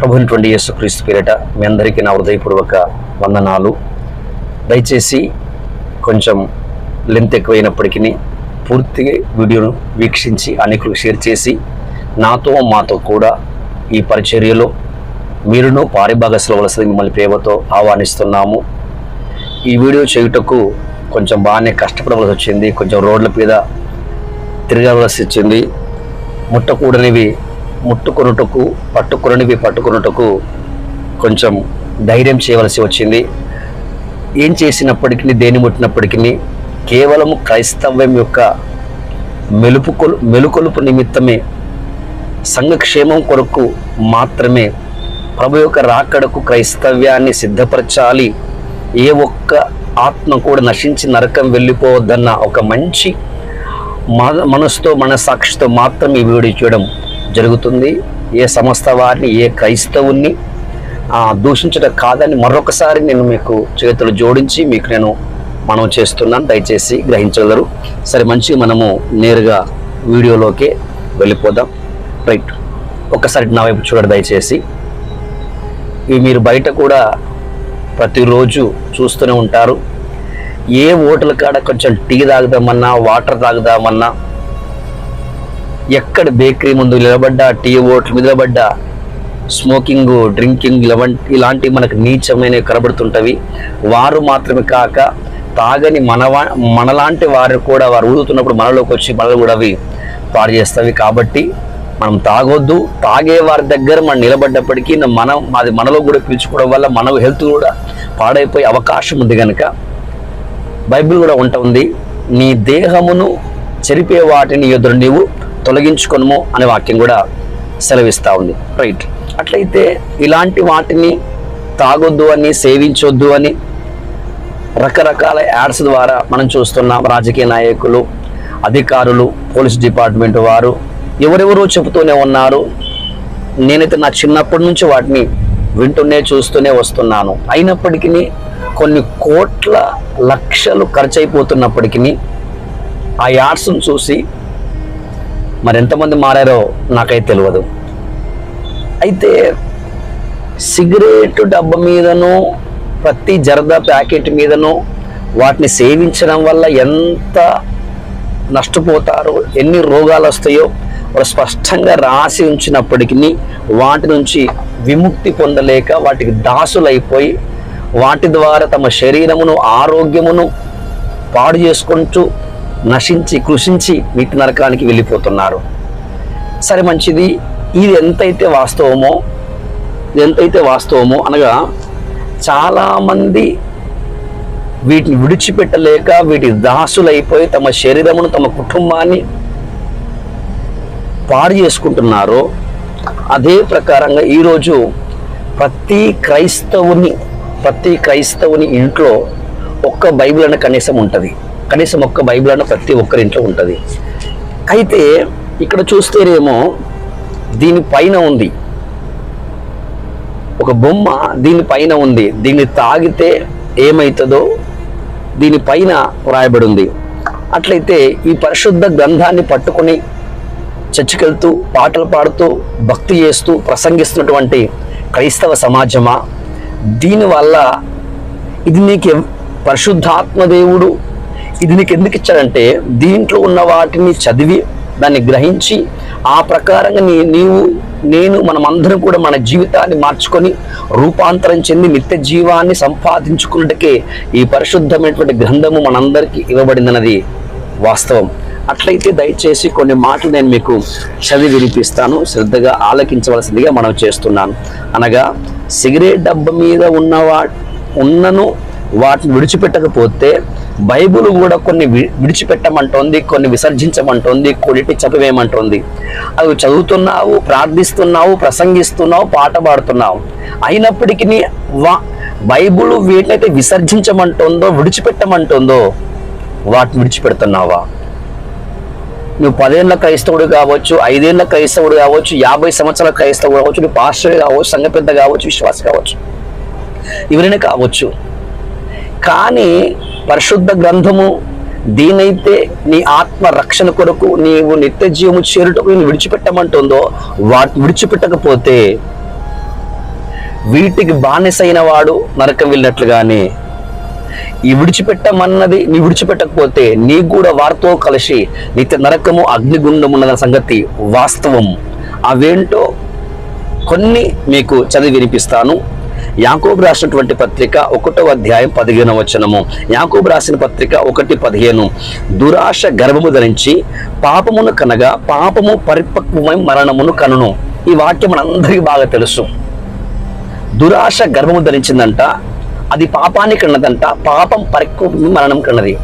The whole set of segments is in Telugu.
ప్రభుత్వండి యేసుక్రీస్తు పేరిట మీ అందరికీ నా హృదయపూర్వక వందనాలు. దయచేసి కొంచెం లెంత్ ఎక్కువైనప్పటికీ పూర్తి వీడియోను వీక్షించి అనేకులకు షేర్ చేసి నాతో మాతో కూడా ఈ పరిచర్యలో మీరును పారిభాగస్లవలసింది మిమ్మల్ని ప్రేమతో ఆహ్వానిస్తున్నాము. ఈ వీడియో చేయుటకు కొంచెం బాగానే కష్టపడవలసి వచ్చింది కొంచెం రోడ్ల మీద తిరగవలసి వచ్చింది. ముట్టకూడనివి ముట్టుకొనుటకు పట్టుకొననివి పట్టుకొనుటకు కొంచెం ధైర్యం చేయవలసి వచ్చింది. ఏం చేసినప్పటికీ దేని ముట్టినప్పటికీ కేవలము క్రైస్తవ్యం యొక్క మెలుపుకొలు మెలుకొలుపు నిమిత్తమే సంఘక్షేమం కొరకు మాత్రమే ప్రభు యొక్క రాకడకు క్రైస్తవ్యాన్ని సిద్ధపరచాలి. ఏ ఒక్క ఆత్మ కూడా నశించి నరకం వెళ్ళిపోవద్దన్న ఒక మంచి మన మనసుతో మన సాక్షితో మాత్రం వీడియో చేయడం జరుగుతుంది. ఏ సంస్థ వారిని ఏ క్రైస్తవుని ఆ, దూషించడం కాదని మరొకసారి నేను మీకు చేతులు జోడించి మీకు నేను మనం చేస్తున్నాను. దయచేసి గ్రహించగలరు. సరే మంచిగా మనము నేరుగా వీడియోలోకి వెళ్ళిపోదాం. రైట్. ఒక్కసారి నా వైపు చూడండి దయచేసి. ఇవి మీరు బయట కూడా ప్రతిరోజు చూస్తూనే ఉంటారు. ఏ ఓటల కాడ కొంచెం టీ తాగుదామన్నా వాటర్ తాగుదామన్నా ఎక్కడ బేకరీ ముందు నిలబడ్డా టీ ఓట్లు మీద నిలబడ్డా స్మోకింగ్ డ్రింకింగ్ ఇలాంటి ఇలాంటివి మనకు నీచమైనవి కనబడుతుంటవి. వారు మాత్రమే కాక తాగని మనవా మనలాంటి వారు కూడా వారు ఊదుతున్నప్పుడు మనలోకి వచ్చి మనలు కూడా అవి పాడు చేస్తవి కాబట్టి మనం తాగొద్దు. తాగే వారి దగ్గర మనం నిలబడ్డప్పటికీ మనం అది మనలో కూడా పీల్చుకోవడం వల్ల మన హెల్త్ కూడా పాడైపోయే అవకాశం ఉంది కనుక బైబిల్ కూడా ఉంటుంది నీ దేహమును చెరిపే వాటిని ఎదురు నీవు తొలగించుకొనము అనే వాక్యం కూడా సెలవిస్తూ ఉంది. రైట్ అట్లయితే ఇలాంటి వాటిని తాగొద్దు అని సేవించొద్దు అని రకరకాల యాడ్స్ ద్వారా మనం చూస్తున్నాం. రాజకీయ నాయకులు అధికారులు పోలీస్ డిపార్ట్మెంట్ వారు ఎవరెవరో చెబుతూనే ఉన్నారు. నేనైతే నా చిన్నప్పటి నుంచి వాటిని వింటూనే చూస్తూనే వస్తున్నాను. అయినప్పటికీ కొన్ని కోట్ల లక్షలు ఖర్చు అయిపోతున్నప్పటికీ ఆ యాడ్స్ను చూసి మరి ఎంతమంది మారారో నాకైతే తెలియదు అయితే సిగరెట్ డబ్బా మీదను ప్రతి జరదా ప్యాకెట్ మీదను వాటిని సేవించడం వల్ల ఎంత నష్టపోతారో ఎన్ని రోగాలు వస్తాయో వాళ్ళు స్పష్టంగా రాసి ఉంచినప్పటికీ వాటి నుంచి విముక్తి పొందలేక వాటికి దాసులైపోయి వాటి ద్వారా తమ శరీరమును ఆరోగ్యమును పాడు చేసుకుంటూ నశించి కృషించి వీటి నరకానికి వెళ్ళిపోతున్నారు. సరే మంచిది. ఇది ఎంతైతే వాస్తవమో ఇది ఎంతైతే వాస్తవమో అనగా చాలామంది వీటిని విడిచిపెట్టలేక వీటి దాసులైపోయి తమ శరీరమును తమ కుటుంబాన్ని పాడు చేసుకుంటున్నారో అదే ప్రకారంగా ఈరోజు ప్రతి క్రైస్తవుని ప్రతి క్రైస్తవుని ఇంట్లో ఒక్క బైబిల్ అన్న కనీసం ఉంటుంది. కనీసం ఒక్క బైబిల్ అన్న ప్రతి ఒక్కరి ఇంట్లో ఉంటుంది. అయితే ఇక్కడ చూస్తేనేమో దీనిపైన ఉంది. ఒక బొమ్మ దీనిపైన ఉంది. దీన్ని తాగితే ఏమవుతుందో దీనిపైన వ్రాయబడి ఉంది అట్లయితే ఈ పరిశుద్ధ గ్రంథాన్ని పట్టుకొని చర్చికెళ్తూ పాటలు పాడుతూ భక్తి చేస్తూ ప్రసంగిస్తున్నటువంటి క్రైస్తవ సమాజమా? దీనివల్ల ఇది నీకు పరిశుద్ధాత్మ దేవుడు ఇది నీకు ఎందుకు ఇచ్చాడంటే దీంట్లో ఉన్న వాటిని చదివి దాన్ని గ్రహించి ఆ ప్రకారంగా నీ నీవు నేను మనమందరం కూడా మన జీవితాన్ని మార్చుకొని రూపాంతరం చెంది నిత్య జీవాన్ని సంపాదించుకున్నట్టుకే ఈ పరిశుద్ధమైనటువంటి గ్రంథము మనందరికీ ఇవ్వబడిందన్నది వాస్తవం. అట్లయితే దయచేసి కొన్ని మాటలు నేను మీకు చదివి వినిపిస్తాను. శ్రద్ధగా ఆలకించవలసిందిగా మనం చేస్తున్నాను. అనగా సిగరెట్ డబ్బా మీద ఉన్న వా ఉన్నను వాటిని విడిచిపెట్టకపోతే బైబుల్ కూడా కొన్ని వి- విడిచిపెట్టమంటోంది కొన్ని విసర్జించమంటోంది కొడిటి చెప్పవేమంటోంది అవి చదువుతున్నావు ప్రార్థిస్తున్నావు ప్రసంగిస్తున్నావు పాట పాడుతున్నావు. అయినప్పటికీ వా బైబుల్ వీటినైతే విసర్జించమంటుందో విడిచిపెట్టమంటుందో వాటిని విడిచిపెడుతున్నావా? నువ్వు పదేళ్ళ క్రైస్తవుడు కావచ్చు ఐదేళ్ళ క్రైస్తవుడు కావచ్చు యాభై సంవత్సరాల క్రైస్తవుడు కావచ్చు నువ్వు పాస్టర్ కావచ్చు సంఘ పెద్ద కావచ్చు విశ్వాస కావచ్చు. ఎవరైనా కావచ్చు. కానీ పరిశుద్ధ గ్రంథము దీనైతే నీ ఆత్మ రక్షణ కొరకు నీవు నిత్య జీవము చేరుటకు నేను విడిచిపెట్టమంటుందో వాటి విడిచిపెట్టకపోతే వీటికి బానిసైన వాడు నరకం వెళ్ళినట్లుగానే. ఈ విడిచిపెట్టమన్నది నీ విడిచిపెట్టకపోతే నీకు కూడా వారితో కలిసి నిత్య నరకము అగ్నిగుండం ఉన్నదన్న సంగతి వాస్తవం. అవేంటో కొన్ని మీకు చదివి వినిపిస్తాను. యాకోబు రాసినటువంటి పత్రిక ఒకటో అధ్యాయం పదిహేను వచనము. యాకోబు రాసిన పత్రిక ఒకటి పదిహేను. దురాశ గర్భము ధరించి పాపమును కనగా పాపము పరిపక్వమై మరణమును కనును. ఈ వాక్యం మనందరికీ బాగా తెలుసు. దురాశ గర్భము ధరించిందంట అది పాపాన్ని కన్నదంట పాపం పరిపక్వమై మరణం కన్నది.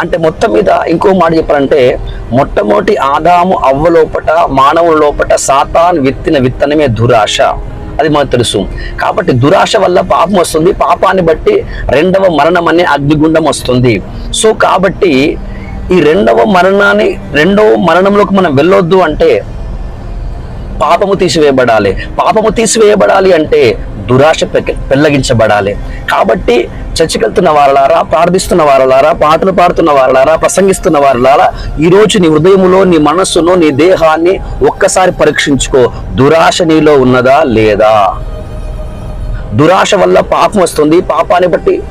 అంటే మొత్తం మీద ఇంకో మాట చెప్పాలంటే మొట్టమొదటి ఆదాము అవ్వ లోపట మానవుల లోపట సాతాన్ విత్తిన విత్తనమే దురాశ. అది మనకు తెలుసు. కాబట్టి దురాశ వల్ల పాపం వస్తుంది. పాపాన్ని బట్టి రెండవ మరణం అనే అగ్నిగుండం వస్తుంది. సో కాబట్టి ఈ రెండవ మరణాన్ని రెండవ మరణంలోకి మనం వెళ్ళొద్దు అంటే పాపము తీసివేయబడాలి. పాపము తీసివేయబడాలి అంటే దురాశ పెక్క- పెళ్ళగించబడాలి కాబట్టి చచ్చికెళ్తున్న వారలారా ప్రార్థిస్తున్న వారలారా పాటలు పాడుతున్న వారలారా ప్రసంగిస్తున్న వారలారా ఈ రోజు నీ హృదయములో నీ మనస్సును నీ దేహాన్ని ఒక్కసారి పరీక్షించుకో. దురాశ నీలో ఉన్నదా లేదా? దురాశ వల్ల పాపం వస్తుంది. పాపాన్ని బట్టి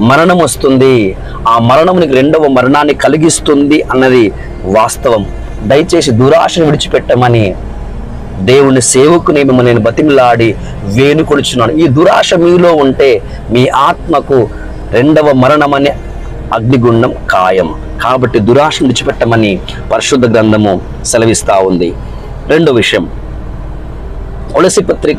మరణం వస్తుంది. ఆ మరణం నీకు రెండవ మరణాన్ని కలిగిస్తుంది అన్నది వాస్తవం. దయచేసి దురాశను విడిచిపెట్టమని దేవుని సేవకుని మిమ్మల్ని నేను బతిమిలాడి వేణుకొలుచున్నాను ఈ దురాశ మీలో ఉంటే మీ ఆత్మకు రెండవ మరణం అనే అగ్నిగుండం ఖాయం. కాబట్టి దురాశ విడిచిపెట్టమని పరిశుద్ధ గ్రంథము సెలవిస్తూ ఉంది. రెండో విషయం. తులసి పత్రిక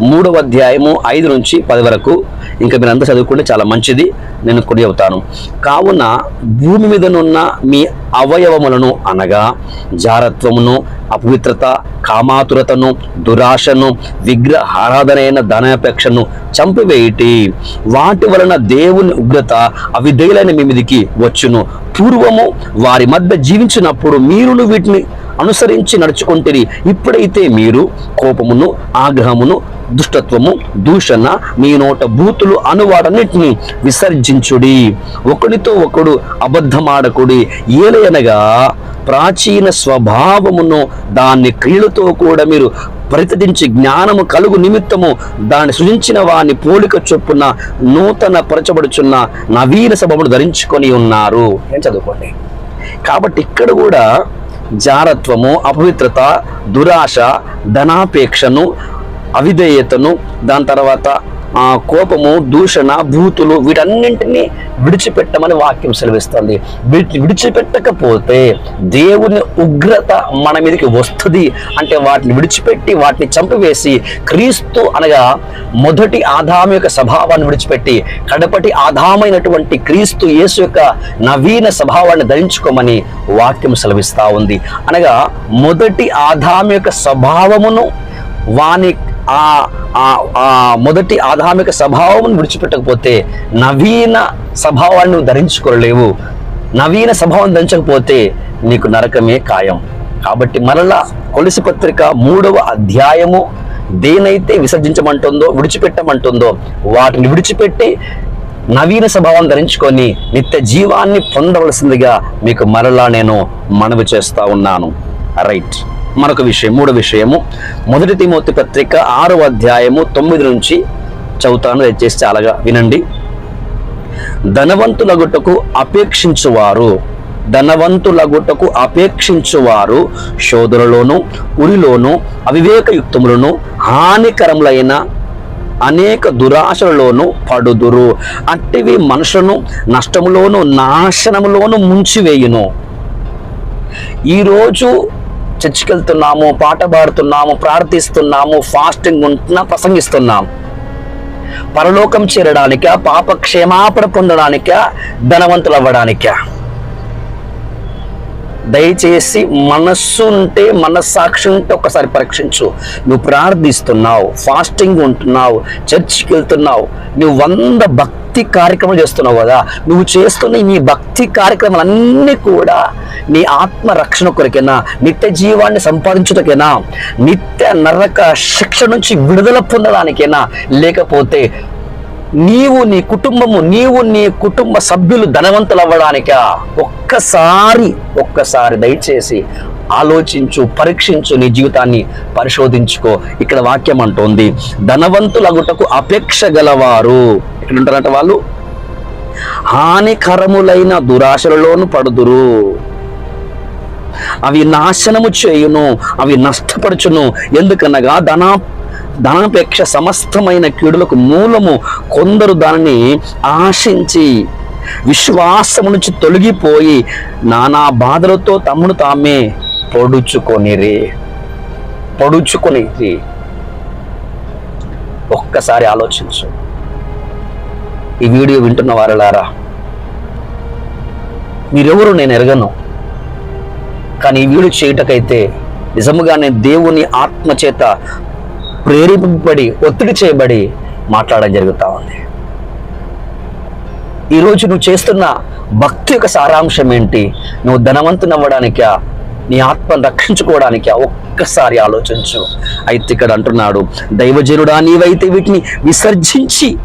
మూడవ అధ్యాయము ఐదు నుంచి పది వరకు ఇంకా మీరు అంతా చదువుకుంటే చాలా మంచిది. నేను కొడి అవుతాను. కావున భూమి మీదనున్న మీ అవయవములను అనగా జారత్వమును అపవిత్రత కామాతురతను దురాశను విగ్రహ ఆరాధనైన ధనాపేక్షను చంపివేయిటి. వాటి వలన దేవుని ఉగ్రత అవిధేయులైన మీ మీదికి వచ్చును. పూర్వము వారి మధ్య జీవించినప్పుడు మీరును వీటిని అనుసరించి నడుచుకుంటేరి. ఇప్పుడైతే మీరు కోపమును ఆగ్రహమును దుష్టత్వము దూషణ మీ నోట బూతులు అనువాడన్నిటిని విసర్జించుడి. ఒకడితో ఒకడు అబద్ధమాడకుడి. ఏలయనగా ప్రాచీన స్వభావమును దాన్ని క్రియలతో కూడా మీరు ప్రతిదించి జ్ఞానము కలుగు నిమిత్తము దాన్ని సృజించిన వాని పోలిక చొప్పున నూతన పరచబడుచున్న నవీన సభమును ధరించుకొని ఉన్నారు. అని చదువుకోండి. కాబట్టి ఇక్కడ కూడా జారత్వము అపవిత్రత దురాశ ధనాపేక్షను అవిధేయతను దాని తర్వాత ఆ కోపము దూషణ భూతులు వీటన్నింటినీ విడిచిపెట్టమని వాక్యం సెలవిస్తుంది. వీటిని విడిచిపెట్టకపోతే దేవుని ఉగ్రత మన మీదకి వస్తుంది అంటే వాటిని విడిచిపెట్టి వాటిని చంపివేసి క్రీస్తు అనగా మొదటి ఆదాము యొక్క స్వభావాన్ని విడిచిపెట్టి కడపటి ఆదామైనటువంటి క్రీస్తు యేసు యొక్క నవీన స్వభావాన్ని ధరించుకోమని వాక్యం సెలవిస్తా ఉంది. అనగా మొదటి ఆదాము యొక్క స్వభావమును వాని ఆ ఆ- మొదటి ఆధామిక స్వభావం విడిచిపెట్టకపోతే నవీన స్వభావాన్ని నువ్వు ధరించుకోలేవు. నవీన స్వభావం ధరించకపోతే నీకు నరకమే ఖాయం. కాబట్టి మరలా కొలిసి పత్రిక మూడవ అధ్యాయము దేనైతే విసర్జించమంటుందో విడిచిపెట్టమంటుందో వాటిని విడిచిపెట్టి నవీన స్వభావం ధరించుకొని నిత్య జీవాన్ని పొందవలసిందిగా మీకు మరలా నేను మనవి చేస్తా ఉన్నాను. రైట్. మరొక విషయం మూడో విషయము. మొదటి తిమోతి పత్రిక ఆరో అధ్యాయము తొమ్మిది నుంచి చదువుతాను దయచేసి చాలాగా వినండి. ధనవంతులగుటకు అపేక్షించువారు ధనవంతులగుటకు అపేక్షించువారు శోధులలోను ఉరిలోను అవివేకయుక్తములను హానికరములైన అనేక దురాశలలోను పడుదురు. అట్టివి మనుషులను నష్టములోను నాశనములోను ముంచివేయును. ఈరోజు చర్చికి వెళ్తున్నాము పాట పాడుతున్నాము ప్రార్థిస్తున్నాము ఫాస్టింగ్ ఉంటున్నా ప్రసంగిస్తున్నాము పరలోకం చేరడానిక పాప క్షేమాపణ పొందడానిక ధనవంతులు అవ్వడానికా దయచేసి మనస్సు ఉంటే మనస్సాక్షి ఉంటే ఒకసారి పరీక్షించు. నువ్వు ప్రార్థిస్తున్నావు ఫాస్టింగ్ ఉంటున్నావు చర్చికి వెళ్తున్నావు నువ్వు వంద భక్తి కార్యక్రమాలు చేస్తున్నావు కదా నువ్వు చేస్తున్న నీ భక్తి కార్యక్రమాలన్నీ కూడా నీ ఆత్మ రక్షణ కొరకేనా నిత్య జీవాన్ని సంపాదించుటకేనా నిత్య నరక శిక్ష నుంచి విడుదల పొందడానికేనా లేకపోతే నీవు నీ కుటుంబము నీవు నీ కుటుంబ సభ్యులు ధనవంతులు అవ్వడానిక ఒక్కసారి ఒక్కసారి దయచేసి ఆలోచించు పరీక్షించు నీ జీవితాన్ని పరిశోధించుకో. ఇక్కడ వాక్యం అంటోంది ధనవంతులగుటకు అపేక్ష గలవారు. ఇక్కడ ఉంటారంట వాళ్ళు? హానికరములైన దురాశలలోను పడుదురు. అవి నాశనము చేయును అవి నష్టపరచును. ఎందుకనగా ధన ధనాపేక్ష సమస్తమైన కీడులకు మూలము కొందరు దానిని ఆశించి విశ్వాసము నుంచి తొలగిపోయి నానా బాధలతో తమ్మును తామే పొడుచుకొనిరి. పొడుచుకొనిరి. ఒక్కసారి ఆలోచించు. ఈ వీడియో వింటున్న వారలారా మీరెవరు నేను ఎరగను. కానీ ఈ వీడియో చేయటకైతే నిజముగానే దేవుని ఆత్మ చేత ప్రేరేపింపబడి ఒత్తిడి చేయబడి మాట్లాడడం జరుగుతూ ఉంది. ఈరోజు నువ్వు చేస్తున్న భక్తి యొక్క సారాంశం ఏంటి? నువ్వు ధనవంతుని అవ్వడానికా నీ ఆత్మను రక్షించుకోవడానికి ఒక్కసారి ఆలోచించు. అయితే ఇక్కడ అంటున్నాడు దైవజనుడా నీవైతే వీటిని విసర్జించి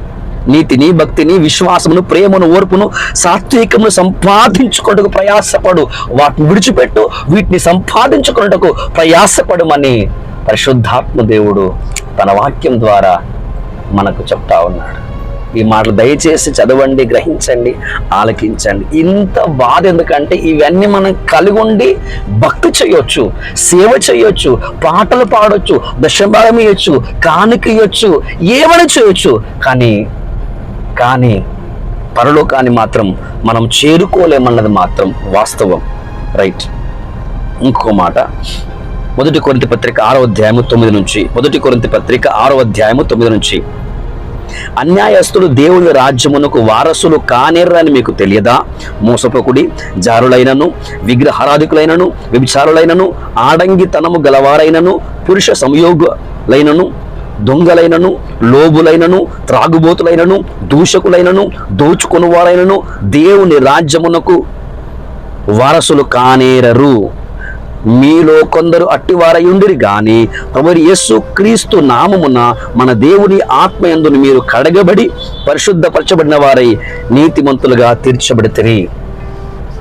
నీతిని భక్తిని విశ్వాసమును ప్రేమను ఓర్పును సాత్వికమును సంపాదించుకొనుటకు ప్రయాసపడు. వాటిని విడిచిపెట్టు. వీటిని సంపాదించుకొనుటకు ప్రయాసపడమని పరిశుద్ధాత్మ దేవుడు తన వాక్యం ద్వారా మనకు చెప్తా ఉన్నాడు. ఈ మాటలు దయచేసి చదవండి గ్రహించండి ఆలకించండి. ఇంత బాధ ఎందుకంటే ఇవన్నీ మనం కలిగి ఉండి భక్తి చేయొచ్చు సేవ చేయొచ్చు పాటలు పాడొచ్చు దశభాగం ఇవ్వచ్చు కానుక ఇవ్వచ్చు ఏమైనా చేయొచ్చు. కానీ కానీ పరలోకాన్ని మాత్రం మనం చేరుకోలేమన్నది మాత్రం వాస్తవం. రైట్. ఇంకో మాట. మొదటి కొరింత పత్రిక ఆరో అధ్యాయము తొమ్మిది నుంచి మొదటి కొరింత పత్రిక ఆరో అధ్యాయము తొమ్మిది నుంచి. అన్యాయస్తులు దేవుని రాజ్యమునకు వారసులు కానేర్రని మీకు తెలియదా? మోసపోకుడి జారులైనను విగ్రహారాధికులైనను వ్యభిచారులైనను ఆడంగితనము గలవారైనను పురుష సంయోగులైనను దొంగలైనను లోబులైనను త్రాగుబోతులైనను దూషకులైనను దోచుకొనువారైనను దేవుని రాజ్యమునకు వారసులు కానేరరు. మీలో కొందరు అట్టివారయుండిరి గాని ప్రభు యేసు క్రీస్తు నామమున మన దేవుని ఆత్మయందును మీరు కడగబడి పరిశుద్ధపరచబడిన వారై నీతిమంతులుగా తీర్చబడితిరి.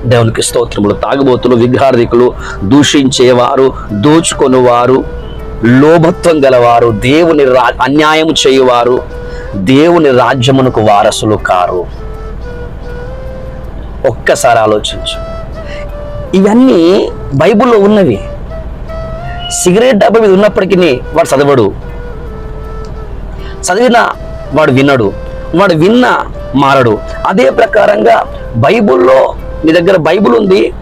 దేవునికి స్తోత్రములు తాగుబోతులు విగ్రహార్థికులు దూషించేవారు దోచుకొనివారు లోభత్వం గలవారు దేవుని రా అన్యాయం చేయువారు దేవుని రాజ్యమునకు వారసులు కారు. ఒక్కసారి ఆలోచించు. ఇవన్నీ బైబిల్లో ఉన్నవి. సిగరెట్ డబ్బా మీద ఉన్నప్పటికీ వాడు చదవడు. చదివిన వాడు విన్నాడు వాడు విన్న మారడు. అదే ప్రకారంగా బైబిల్లో నీ దగ్గర బైబుల్ ఉంది.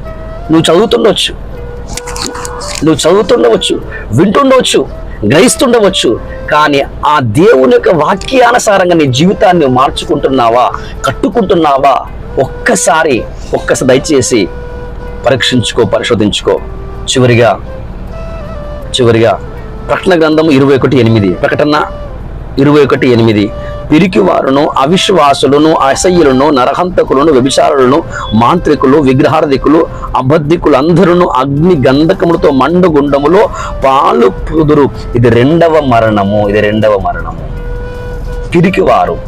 నువ్వు చదువుతుండవచ్చు. నువ్వు చదువుతుండవచ్చు. వింటుండవచ్చు. గ్రహిస్తుండవచ్చు. కానీ ఆ దేవుని యొక్క వాక్యానుసారంగా నీ జీవితాన్ని మార్చుకుంటున్నావా? కట్టుకుంటున్నావా? ఒక్కసారి ఒక్కసారి దయచేసి పరీక్షించుకో పరిశోధించుకో. చివరిగా చివరిగా ప్రకటన గ్రంథము ఇరవై ఒకటి ఎనిమిది. ప్రకటన ఇరవై ఒకటి ఎనిమిది. పిరికివారును అవిశ్వాసులను అసహ్యులను నరహంతకులను వ్యభిచారులను మాంత్రికులు విగ్రహార్థికులు అబద్ధికులందరూ అగ్ని గంధకములతో మండుగుండములో పాలు పుదురు ఇది రెండవ మరణము ఇది రెండవ మరణము. పిరికివారు.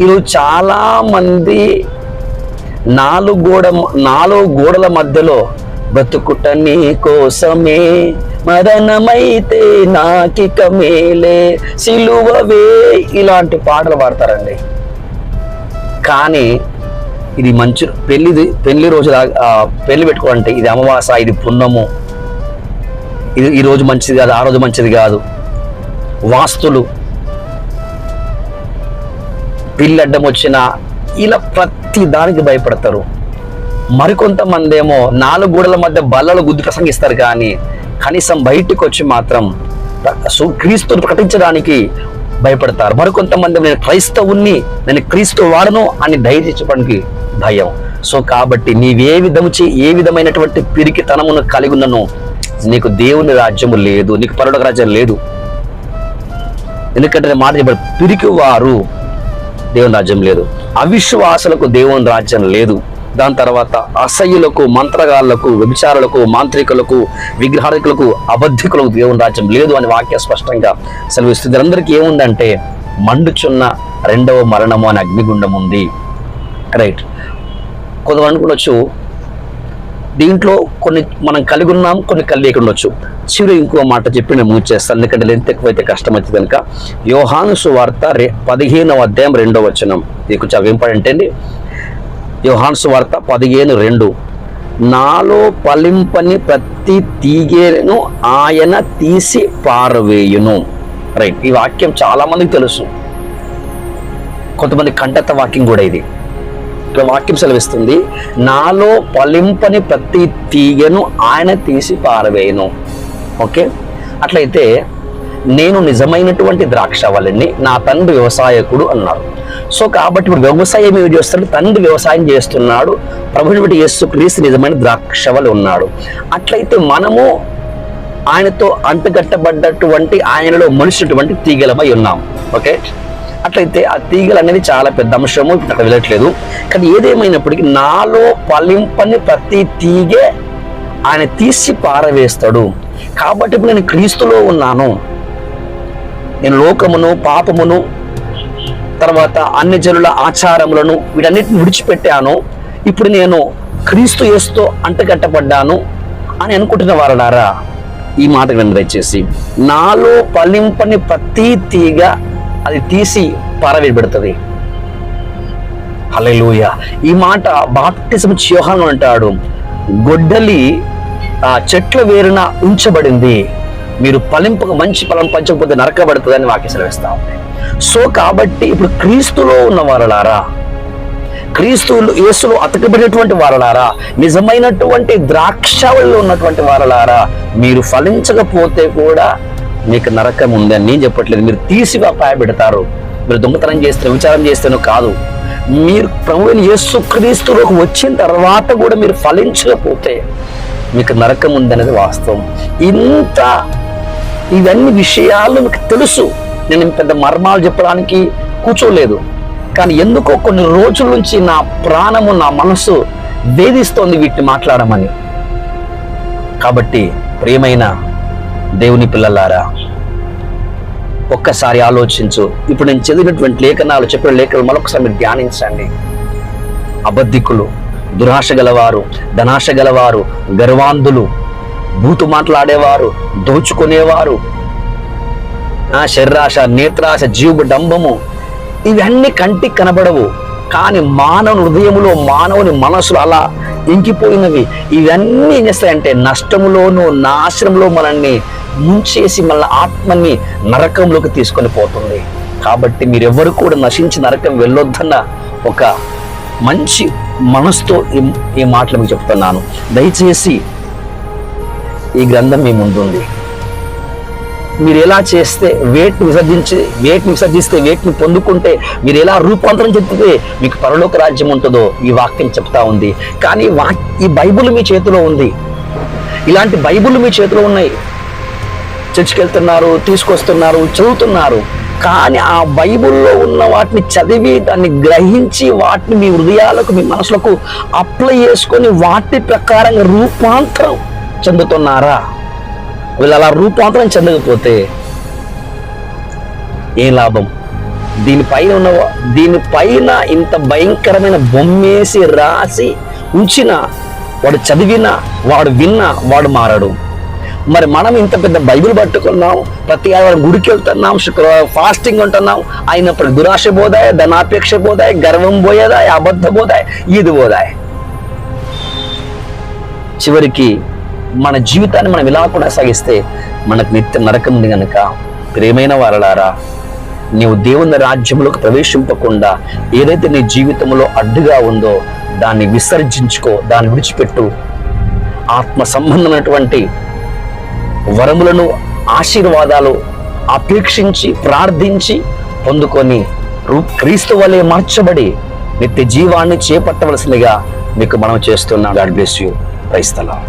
ఈరోజు చాలా మంది నాలుగు గోడ నాలుగు గోడల మధ్యలో బ్రతుకుట నీ కోసమే. మరణమైతే నాకిక మేలే. సిలువవే. ఇలాంటి పాటలు పాడతారండి. కానీ ఇది మంచి పెళ్ళిది పెళ్ళి రోజు పెళ్ళి పెట్టుకోవాలంటే ఇది అమావాస ఇది పున్నము. ఇది ఈ రోజు మంచిది కాదు ఆ రోజు మంచిది కాదు. వాస్తులు. పిల్లడ్డం వచ్చిన ఇలా ప్రతి దానికి భయపడతారు. మరికొంతమంది ఏమో నాలుగు గోడల మధ్య బల్లలు గుద్దు ప్రసంగిస్తారు కానీ కనీసం బయటికి వచ్చి మాత్రం క్రీస్తుని ప్రకటించడానికి భయపడతారు. మరికొంతమంది నేను క్రైస్తవుని నేను క్రీస్తు వాడను అని ధైర్యించడానికి భయం. సో కాబట్టి నీవే విధము చే ఏ విధమైనటువంటి పిరికితనమును కలిగి ఉన్నను నీకు దేవుని రాజ్యము లేదు నీకు పరుడక రాజ్యం లేదు. ఎందుకంటే మాట చెప్పాడు పిరికి వారు దేవుని రాజ్యం లేదు. అవిశ్వాసులకు దేవుని రాజ్యం లేదు. దాని తర్వాత అసహ్యులకు మంత్రగాళ్ళకు వ్యభిచారులకు మాంత్రికులకు విగ్రహాధికులకు అబద్ధికులకు దేవుని రాజ్యం లేదు అని వాక్య స్పష్టంగా సెలవిస్తుంది. అందరికీ ఏముందంటే మండుచున్న రెండవ మరణము అని అగ్నిగుండం ఉంది. రైట్ కొంతమంది అనుకోవచ్చు దీంట్లో కొన్ని మనం కలిగి ఉన్నాం కొన్ని కలిగి ఉండొచ్చు. చివరి ఇంకో మాట చెప్పి నేను మూవ్ చేస్తాను ఎందుకంటే లెంత్ ఎక్కువైతే కష్టం అవుతుంది కనుక యోహాను సువార్త రే పదిహేనవ అధ్యాయం రెండో వచనం. ఇది కొంచెం ఇంపార్టెంట్ అండి. యోహాను సువార్త పదిహేను రెండు. నాలో పలింపని ప్రతి తీగేను ఆయన తీసి పారవేయును. రైట్ ఈ వాక్యం చాలా మందికి తెలుసు. కొంతమంది కంటత వాక్యం కూడా ఇది. వాక్యం సెలవిస్తుంది నాలో పలింపని ప్రతి తీగను ఆయన తీసి పారవేయను. ఓకే? అట్లయితే నేను నిజమైనటువంటి ద్రాక్షవల్లిని నా తండ్రి వ్యవసాయకుడు అన్నారు. సో కాబట్టి ఇప్పుడు వ్యవసాయం ఏమి చేస్తున్నాడు? తండ్రి వ్యవసాయం చేస్తున్నాడు. ప్రభుని యేసు క్రీస్తు నిజమైన ద్రాక్షవల్లి ఉన్నాడు. అట్లయితే మనము ఆయనతో అంటుకట్టబడ్డటువంటి ఆయనలో మనిషినటువంటి తీగలమై ఉన్నాం. ఓకే? అట్లయితే ఆ తీగలు అనేది చాలా పెద్ద అంశము అక్కడ వెళ్ళట్లేదు కానీ ఏదేమైనప్పటికీ నాలో పలింపని ప్రతి తీగే ఆయన తీసి పారవేస్తాడు. కాబట్టి ఇప్పుడు నేను క్రీస్తులో ఉన్నాను. నేను లోకమును పాపమును తర్వాత అన్ని జనుల ఆచారములను వీటన్నిటిని విడిచిపెట్టాను. ఇప్పుడు నేను క్రీస్తు యేసుతో అంటగట్టబడ్డాను అని అనుకుంటున్న వారడారా ఈ మాట వినండి దయచేసి. నాలో పలింపని ప్రతి తీగ అది తీసి పారవేయబడుతుంది. హల్లెలూయా. ఈ మాట బాప్టిజం చియోహాను అంటాడు. గొడ్డలి ఆ చెట్ల వేరున ఉంచబడింది. మీరు ఫలింపక మంచి ఫలం పంచకపోతే నరకబడుతుందని వాక్య సెలవిస్తా ఉంది. సో కాబట్టి ఇప్పుడు క్రీస్తులో ఉన్న వారలారా క్రీస్తులు యేసులో అతకబడినటువంటి వారలారా నిజమైనటువంటి ద్రాక్షవల్లో ఉన్నటువంటి వారలారా మీరు ఫలించకపోతే కూడా మీకు నరకం ఉందని నేను చెప్పట్లేదు. మీరు తీసిగా పాయబెడతారు. మీరు దొంగతనం చేస్తే విచారం చేస్తేనో కాదు. మీరు ప్రభువుని యేసు క్రీస్తులోకి వచ్చిన తర్వాత కూడా మీరు ఫలించకపోతే మీకు నరకం ఉందనేది వాస్తవం. ఇంత ఇవన్నీ విషయాలు మీకు తెలుసు. నేను పెద్ద మర్మాలు చెప్పడానికి కూర్చోలేదు కానీ ఎందుకో కొన్ని రోజుల నుంచి నా ప్రాణము నా మనసు వేధిస్తోంది వీటిని మాట్లాడమని. కాబట్టి ప్రియమైన దేవుని పిల్లలారా ఒక్కసారి ఆలోచించు. ఇప్పుడు నేను చదివినటువంటి లేఖనాలు చెప్పిన లేఖలు మరొకసారి మీరు ధ్యానించండి. అబద్ధికులు దురాశ గలవారు ధనాశ గలవారు గర్వాంధులు బూతు మాట్లాడేవారు దోచుకునేవారు ఆ శరీరాశ నేత్రాశ జీవు డంబము ఇవన్నీ కంటికి కనబడవు. కానీ మానవుని హృదయములో మానవుని మనసులు అలా ఇంకిపోయినవి. ఇవన్నీ ఏం చేస్తాయంటే నష్టములోను నాశనంలో మనల్ని ముంచేసి మన ఆత్మని నరకంలోకి తీసుకొని పోతుంది. కాబట్టి మీరెవ్వరు కూడా నశించి నరకం వెళ్ళొద్దన్న ఒక మంచి మనసుతో ఈ ఈ మాటలు మీకు చెప్తున్నాను. దయచేసి ఈ గ్రంథం మీ ముందుంది. మీరు ఎలా చేస్తే వేట్ని విసర్జించి వేట్ని విసర్జిస్తే వేట్ని పొందుకుంటే మీరు ఎలా రూపాంతరం చెందితే మీకు పరలోక రాజ్యం ఉంటుందో ఈ వాక్యం చెప్తా ఉంది. కానీ వా ఈ బైబుల్ మీ చేతిలో ఉంది. ఇలాంటి బైబుల్ మీ చేతిలో ఉన్నాయి. చర్చికి వెళ్తున్నారు తీసుకొస్తున్నారు చదువుతున్నారు. కానీ ఆ బైబిల్లో ఉన్న వాటిని చదివి దాన్ని గ్రహించి వాటిని మీ హృదయాలకు మీ మనసులకు అప్లై చేసుకొని వాటి ప్రకారంగా రూపాంతరం చెందుతున్నారా? వీళ్ళు అలా రూపాంతరం చెందకపోతే ఏం లాభం? దీనిపైన ఉన్న దీనిపైన ఇంత భయంకరమైన బొమ్మేసి రాసి ఉంచిన వాడు చదివిన వాడు విన్న వాడు మారడు. మరి మనం ఇంత పెద్ద బైబిల్ పట్టుకున్నాం ప్రతి ఆదివారం గుడికి వెళ్తున్నాం శుక్రవారం ఫాస్టింగ్ ఉంటున్నాం అయినప్పుడు దురాశ బోదాయ ధనాపేక్ష బోధాయ గర్వం పోయేదాయ అబద్ధ బోధాయ ఇది బోదాయ చివరికి మన జీవితాన్ని మనం ఇలా కొనసాగిస్తే మనకు నిత్య నరకం ఉంది కనుక ప్రేమైన వారలారా నీవు దేవుని రాజ్యంలోకి ప్రవేశింపకుండా ఏదైతే నీ జీవితంలో అడ్డుగా ఉందో దాన్ని విసర్జించుకో దాన్ని విడిచిపెట్టు. ఆత్మ సంబంధమైనటువంటి వరములను ఆశీర్వాదాలు అపేక్షించి ప్రార్థించి పొందుకొని రూ క్రీస్తు వలె మార్చబడి నిత్య జీవాన్ని చేపట్టవలసిందిగా మీకు మనం చేస్తున్నాం గాడ్ బ్లెస్ యూ. క్రైస్తలం